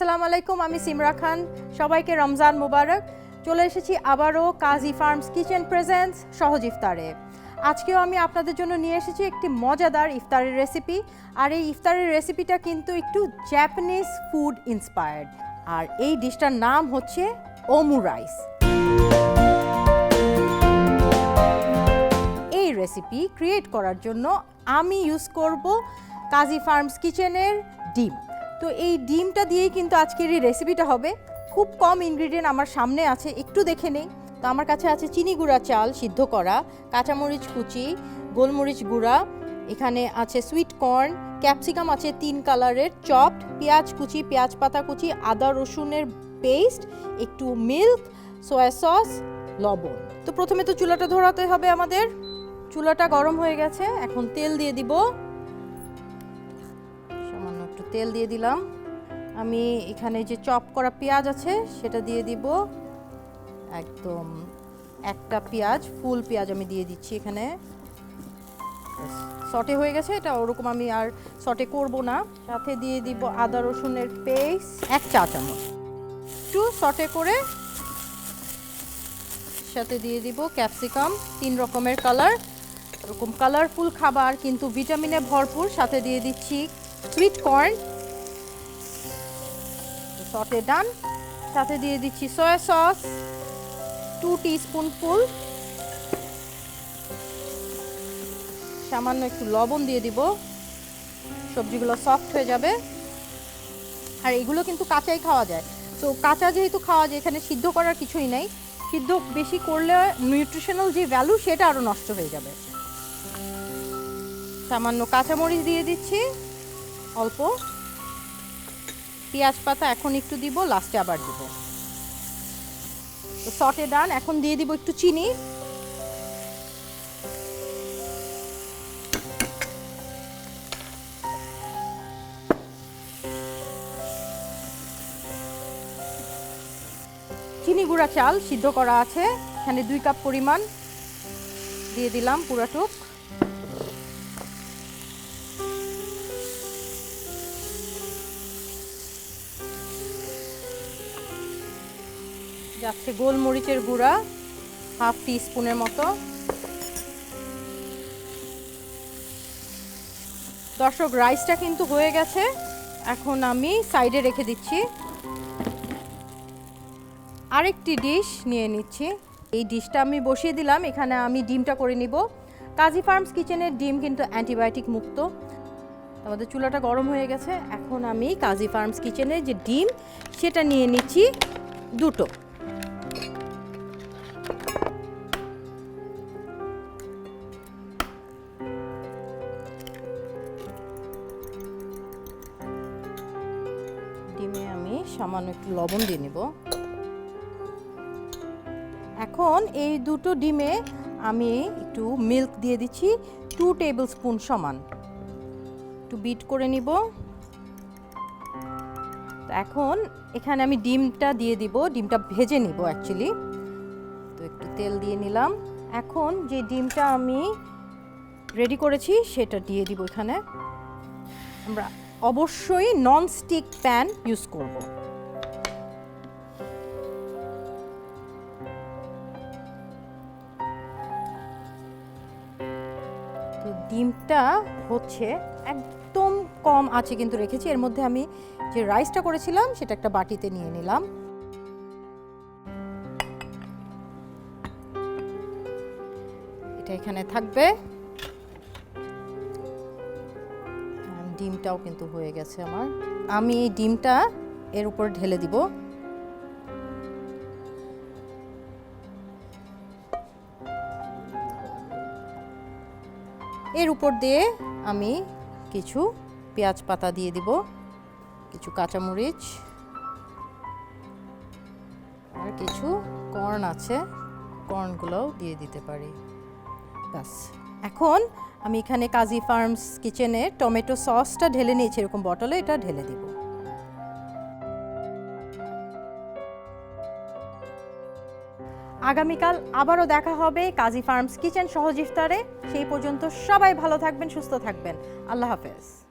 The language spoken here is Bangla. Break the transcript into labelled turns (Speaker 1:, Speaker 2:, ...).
Speaker 1: আমি সিমরা খান। সবাইকে রমজান মুবারক। চলে এসেছি আবারও কাজী ফার্মস কিচেন প্রেজেন্স সহজ ইফতারে। আজকেও আমি আপনাদের জন্য নিয়ে এসেছি একটি মজাদার ইফতারের রেসিপি। আর এই ইফতারের রেসিপিটা কিন্তু একটু জাপানিজ ফুড ইন্সপায়ার্ড আর এই ডিশটার নাম হচ্ছে ওমু রাইস এই রেসিপি ক্রিয়েট করার জন্য আমি ইউজ করব কাজী ফার্মস কিচেনের ডিম। তো এই ডিমটা দিয়েই কিন্তু আজকের এই রেসিপিটা হবে। খুব কম ইনগ্রিডিয়েন্ট আমার সামনে আছে, একটু দেখে নেই। তো আমার কাছে আছে চিনি গুঁড়া, চাল সিদ্ধ করা, কাঁচামরিচ কুচি, গোলমরিচ গুঁড়া, এখানে আছে সুইট কর্ন ক্যাপসিকাম আছে তিন কালারের চপড পেঁয়াজ কুচি, পেঁয়াজ পাতা কুচি, আদা রসুনের পেস্ট একটু মিল্ক সয়া সস লবণ। তো প্রথমে তো চুলাটা ধরাতে হবে আমাদের। চুলাটা গরম হয়ে গেছে, এখন তেল দিয়ে দিব। তেল দিয়ে দিলাম। আমি এখানে যে চপ করা পেঁয়াজ আছে, সেটা দিয়ে দিব। একদম একটা পেঁয়াজ, ফুল পেঁয়াজ আমি দিয়ে দিচ্ছি এখানে। সটে হয়ে গেছে, এটা ওরকম আমি আর সটে করব না। সাথে দিয়ে দিব আদা রসুনের পেস্ট, এক চা চামচ। একটু সটে করে সাথে দিয়ে দিব ক্যাপসিকাম, তিন রকমের কালার। এরকম কালারফুল খাবার, কিন্তু ভিটামিনে ভরপুর। সাথে দিয়ে দিচ্ছি সুইট কর্ন। সটে ডান। সাথে দিয়ে দিচ্ছি সয়া সস। টু স্পুনফুল সামান্য একটু লবণ দিয়ে দিব। সবজিগুলো সফট হয়ে যাবে। আর এগুলো কিন্তু কাঁচাই খাওয়া যায়। তো কাঁচা যেহেতু খাওয়া যায়, এখানে সিদ্ধ করার কিছুই নেই। সিদ্ধ বেশি করলে নিউট্রিশনাল যে ভ্যালু সেটা আরও নষ্ট হয়ে যাবে। সামান্য কাঁচামরিচ দিয়ে দিচ্ছি। অল্প। পেঁয়াজ পাতা এখন একটু দিব লাস্টে আবার দিব। তো সটে ডান এখন দিয়ে দিব একটু চিনি। চিনি গুঁড়া চাল সিদ্ধ করা আছে, এখানে দুই কাপ পরিমাণ। দিয়ে দিলাম পুরাটুক। যাচ্ছে গোলমরিচের গুঁড়া, হাফ টি স্পুনের মতো। দর্শক, রাইসটা কিন্তু হয়ে গেছে। এখন আমি সাইডে রেখে দিচ্ছি। আরেকটি ডিশ নিয়ে নিচ্ছি। এই ডিশটা আমি বসিয়ে দিলাম। এখানে আমি ডিমটা করে নিব। কাজী ফার্মস কিচেনের ডিম কিন্তু অ্যান্টিবায়োটিক মুক্ত। আমাদের চুলাটা গরম হয়ে গেছে। এখন আমি কাজী ফার্মস কিচেনের যে ডিম, সেটা নিয়ে নিচ্ছি দুটো। সামান্য একটু লবণ দিয়ে নেব। এখন এই দুটো ডিমে আমি একটু মিল্ক দিয়ে দিচ্ছি টু টেবিল স্পুন সমান। একটু বিট করে নিব। তো এখন এখানে আমি ডিমটা দিয়ে দিব, ডিমটা ভেজে নিব অ্যাকচুয়ালি তো একটু তেল দিয়ে নিলাম। এখন যে ডিমটা আমি রেডি করেছি, সেটা দিয়ে দিব এখানে। আমরা অবশ্যই নন স্টিক প্যান ইউজ করব। ডিমটা হচ্ছে একদম কম আছে কিন্তু রেখেছি। এর মধ্যে আমি যে রাইসটা করেছিলাম, সেটা একটা বাটিতে নিয়ে নিলাম। এটা এখানে থাকবে। ডিমটাও কিন্তু হয়ে গেছে আমার। আমি ডিমটা এর উপর ঢেলে দিব। এর উপর দিয়ে আমি কিছু পেঁয়াজ পাতা দিয়ে দিব, কিছু কাঁচামরিচ, আর কিছু কর্ন আছে, কর্নগুলোও দিয়ে দিতে পারি। ব্যাস। এখন আমি এখানে কাজী ফার্মস কিচেনে টমেটো সসটা ঢেলে নিয়েছি, এরকম বটলে এটা ঢেলে দিব। আগামীকাল আবারও দেখা হবে কাজী ফার্মস কিচেন সহজ ইফতারে। সেই পর্যন্ত সবাই ভালো থাকবেন, সুস্থ থাকবেন। আল্লাহ হাফেজ।